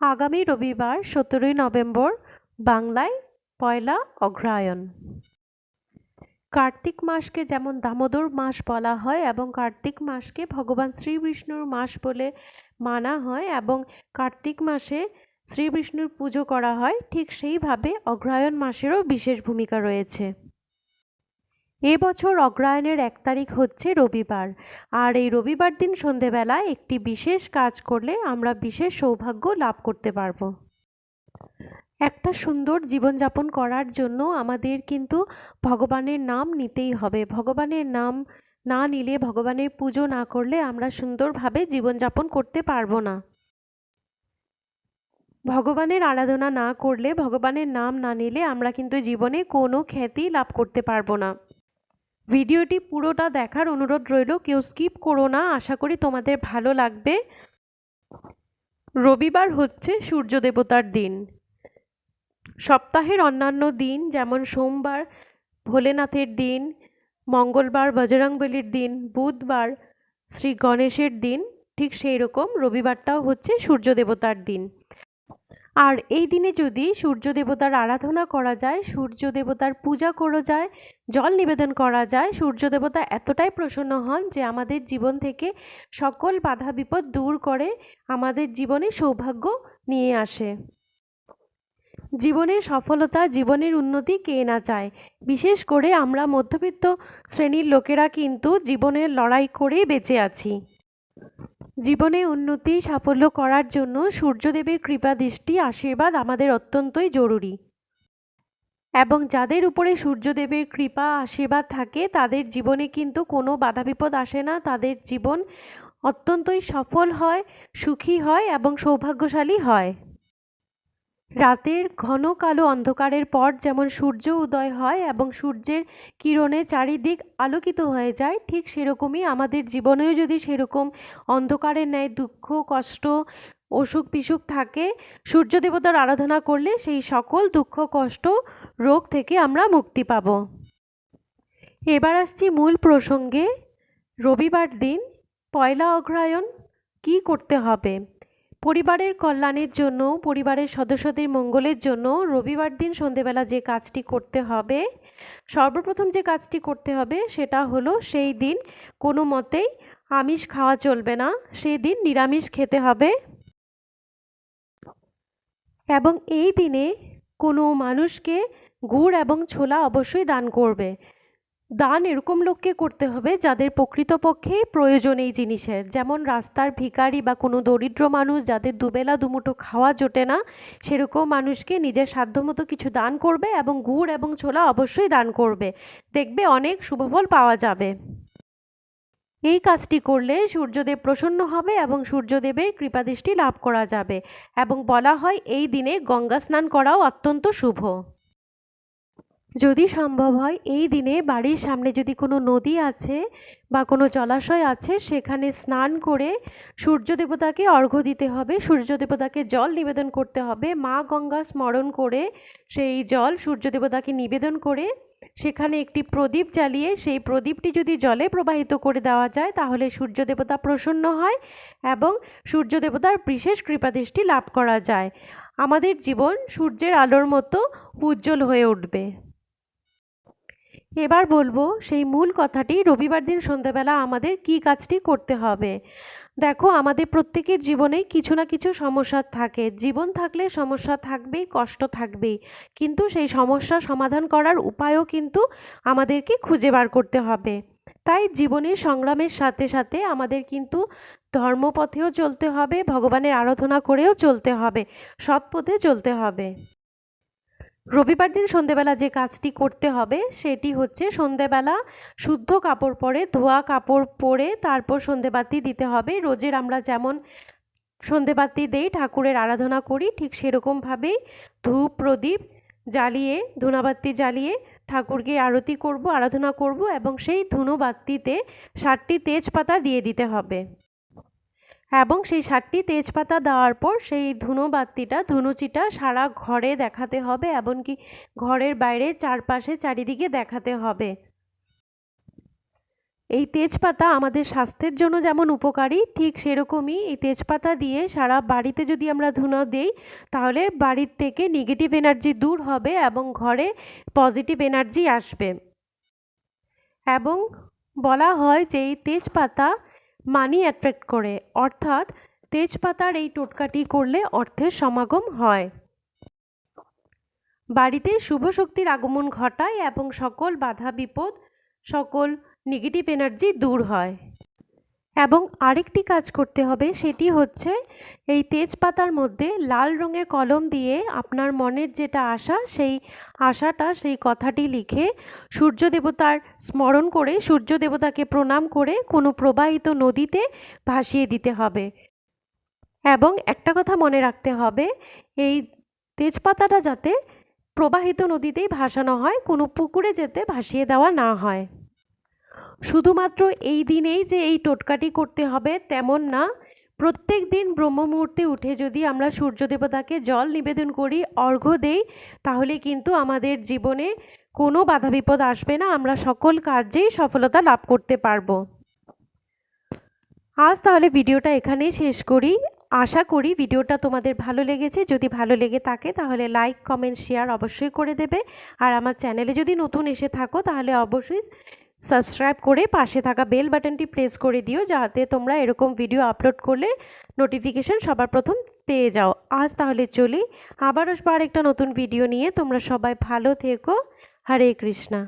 আগামী রবিবার, সতেরোই নভেম্বর, বাংলায় পয়লা অগ্রহায়ণ। কার্তিক মাসকে যেমন দামোদর মাস বলা হয় এবং কার্তিক মাসকে ভগবান শ্রীবিষ্ণুর মাস বলে মানা হয় এবং কার্তিক মাসে শ্রীবিষ্ণুর পুজো করা হয়, ঠিক সেইভাবে অগ্রহায়ণ মাসেরও বিশেষ ভূমিকা রয়েছে। এবছর অগ্রহায়ণের এক তারিখ হচ্ছে রবিবার। আর এই রবিবার দিন সন্ধেবেলায় একটি বিশেষ কাজ করলে আমরা বিশেষ সৌভাগ্য লাভ করতে পারব। একটা সুন্দর জীবনযাপন করার জন্য আমাদের কিন্তু ভগবানের নাম নিতেই হবে। ভগবানের নাম না নিলে, ভগবানের পুজো না করলে আমরা সুন্দরভাবে জীবনযাপন করতে পারব না। ভগবানের আরাধনা না করলে, ভগবানের নাম না নিলে আমরা কিন্তু জীবনে কোনো খ্যাতি লাভ করতে পারব না। ভিডিওটি পুরোটা দেখার অনুরোধ রইল, কেউ স্কিপ করো না, আশা করি তোমাদের ভালো লাগবে। রবিবার হচ্ছে সূর্য দেবতার দিন। সপ্তাহের অন্যান্য দিন যেমন সোমবার ভোলেনাথের দিন, মঙ্গলবার বজরংবলির দিন, বুধবার শ্রী গণেশের দিন, ঠিক সেই রকম রবিবারটাও হচ্ছে সূর্য দেবতার দিন। আর এই দিনে যদি সূর্য দেবতার আরাধনা করা যায় সূর্য দেবতার পূজা করা যায়, জল নিবেদন করা যায় সূর্য দেবতা এতটাই প্রসন্ন হন যে আমাদের জীবন থেকে সকল বাধা বিপদ দূর করে আমাদের জীবনে সৌভাগ্য নিয়ে আসে। জীবনের সফলতা, জীবনের উন্নতি কে না চায়? বিশেষ করে আমরা মধ্যবিত্ত শ্রেণির লোকেরা কিন্তু জীবনের লড়াই করে বেঁচে আছি। জীবনে উন্নতি, সাফল্য করার জন্য সূর্যদেবের কৃপা, দৃষ্টি, আশীর্বাদ আমাদের অত্যন্তই জরুরি। এবং যাদের উপরে সূর্যদেবের কৃপা, আশীর্বাদ থাকে, তাদের জীবনে কিন্তু কোনো বাধা বিপদ আসে না। তাদের জীবন অত্যন্তই সফল হয়, সুখী হয় এবং সৌভাগ্যশালী হয়। রাতের ঘন কালো অন্ধকারের পর যেমন সূর্য উদয় হয় এবং সূর্যের কিরণে চারিদিক আলোকিত হয়ে যায়, ঠিক সেরকমই আমাদের জীবনেও যদি সেরকম অন্ধকারের ন্যায় দুঃখ, কষ্ট, অসুখ বিসুখ থাকে, সূর্য দেবতার আরাধনা করলে সেই সকল দুঃখ, কষ্ট, রোগ থেকে আমরা মুক্তি পাব। এবার আসছি মূল প্রসঙ্গে। রবিবার দিন পয়লা অগ্রহায়ণ কী করতে হবে? পরিবারের কল্যাণের জন্য, পরিবারের সদস্যদের মঙ্গলের জন্য রবিবার দিন সন্ধেবেলা যে কাজটি করতে হবে, সর্বপ্রথম যে কাজটি করতে হবে সেটা হলো সেই দিন কোনো মতেই আমিষ খাওয়া চলবে না, সেই দিন নিরামিষ খেতে হবে। এবং এই দিনে কোনো মানুষকে গুড় এবং ছোলা অবশ্যই দান করবে। দান এরকম লোককে করতে হবে যাদের প্রকৃতপক্ষে প্রয়োজন এই জিনিসের। যেমন রাস্তার ভিখারি বা কোনো দরিদ্র মানুষ যাদের দুবেলা দুমুঠো খাওয়া জোটে না, সেরকম মানুষকে নিজের সাধ্যমতো কিছু দান করবে এবং গুড় এবং ছোলা অবশ্যই দান করবে। দেখবে অনেক শুভফল পাওয়া যাবে। এই কাজটি করলে সূর্যদেব প্রসন্ন হবে এবং সূর্যদেবের কৃপাদৃষ্টি লাভ করা যাবে এবং বলা হয়, এই দিনে গঙ্গা স্নান করাও অত্যন্ত শুভ। যদি সম্ভব হয়, এই দিনে বাড়ির সামনে যদি কোনো নদী আছে বা কোনো জলাশয় আছে, সেখানে স্নান করে সূর্য দেবতাকে অর্ঘ্য দিতে হবে। সূর্য দেবতাকে জল নিবেদন করতে হবে। মা গঙ্গা স্মরণ করে সেই জল সূর্য দেবতাকে নিবেদন করে সেখানে একটি প্রদীপ জ্বালিয়ে সেই প্রদীপটি যদি জলে প্রবাহিত করে দেওয়া যায়, তাহলে সূর্য দেবতা প্রসন্ন হয় এবং সূর্য দেবতার বিশেষ কৃপাদৃষ্টি লাভ করা যায়। আমাদের জীবন সূর্যের আলোর মতো উজ্জ্বল হয়ে উঠবে। এবার বলব, সেই মূল কথাটি রবিবার দিন সন্ধ্যাবেলা আমাদের কি কাজটি করতে হবে। দেখো, আমাদের প্রত্যেকের জীবনেই কিছু না কিছু সমস্যা থাকে। জীবন থাকলে সমস্যা থাকবেই, কষ্ট থাকবেই। কিন্তু সেই সমস্যা সমাধান করার উপায়ও কিন্তু আমাদেরকে খুঁজে বার করতে হবে। তাই জীবনের সংগ্রামের সাথে সাথে আমাদের কিন্তু ধর্মপথেও চলতে হবে, ভগবানের আরাধনা করেও চলতে হবে সৎ পথে চলতে হবে। রবিবার দিন সন্ধেবেলা যে কাজটি করতে হবে, সেটি হচ্ছে সন্ধেবেলা শুদ্ধ কাপড় পরে, ধোয়া কাপড় পরে তারপর সন্ধেবাতি দিতে হবে। রোজের আমরা যেমন সন্ধেবাতি দেই, ঠাকুরের আরাধনা করি, ঠিক সেরকমভাবেই ধূপ, প্রদীপ জ্বালিয়ে, ধুনাবাতি জ্বালিয়ে ঠাকুরকে আরতি করব, আরাধনা করব এবং সেই ধুনোবাতিতে ষাটটি তেজপাতা দিয়ে দিতে হবে। এবং সেই সাতটি তেজপাতা দেওয়ার পর সেই ধুনো বাতিটা ধুনুচিটা সারা ঘরে দেখাতে হবে এমনকি ঘরের বাইরে চারপাশে চারিদিকে দেখাতে হবে। এই তেজপাতা আমাদের স্বাস্থ্যের জন্য যেমন উপকারী, ঠিক সেরকমই এই তেজপাতা দিয়ে সারা বাড়িতে যদি আমরা ধুনো দিই, তাহলে বাড়ির থেকে নেগেটিভ এনার্জি দূর হবে এবং ঘরে পজিটিভ এনার্জি আসবে। এবং বলা হয় যে এই তেজপাতা মানি অ্যাট্রাক্ট করে, অর্থাৎ তেজপাতার এই টোটকাটি করলে অর্থের সমাগম হয়। বাড়িতে শুভ শক্তির আগমন ঘটায় এবং সকল বাধা বিপদ সকল নেগেটিভ এনার্জি দূর হয়। এবং আরেকটি কাজ করতে হবে, সেটি হচ্ছে এই তেজপাতার মধ্যে লাল রঙের কলম দিয়ে আপনার মনের যেটা আশা, সেই আশাটা, সেই কথাটি লিখে সূর্য দেবতার স্মরণ করে, সূর্য দেবতাকে প্রণাম করে কোনো প্রবাহিত নদীতে ভাসিয়ে দিতে হবে। এবং একটা কথা মনে রাখতে হবে, এই তেজপাতাটা যাতে প্রবাহিত নদীতেই ভাসানো হয়, কোনো পুকুরে যেতে ভাসিয়ে দেওয়া না হয়। শুধুমাত্র এই দিনেই যে এই টোটকাটি করতে হবে তেমন না, প্রত্যেক দিন ব্রহ্ম মুহূর্তে উঠে যদি আমরা সূর্য দেবতাকে জল নিবেদন করি, অর্ঘ্য দেই, তাহলে কিন্তু আমাদের জীবনে কোনো বাধা বিপদ আসবে না, আমরা সকল কাজেই সফলতা লাভ করতে পারব। আজ তাহলে ভিডিওটা এখানেই শেষ করি। আশা করি ভিডিওটা তোমাদের ভালো লেগেছে। যদি ভালো লেগে থাকে তাহলে লাইক কমেন্ট শেয়ার অবশ্যই করে দেবে। আর আমার চ্যানেলে যদি নতুন এসে থাকো তাহলে অবশ্যই সাবস্ক্রাইব করে পাশে থাকা বেল বাটনটি প্রেস করে দিও যাতে তোমরা এরকম ভিডিও আপলোড করলে নোটিফিকেশান সবার প্রথম পেয়ে যাও। আজ তাহলে চলি, আবার আসব আরেকটা নতুন ভিডিও নিয়ে। তোমরা সবাই ভালো থেকো। হরে কৃষ্ণা।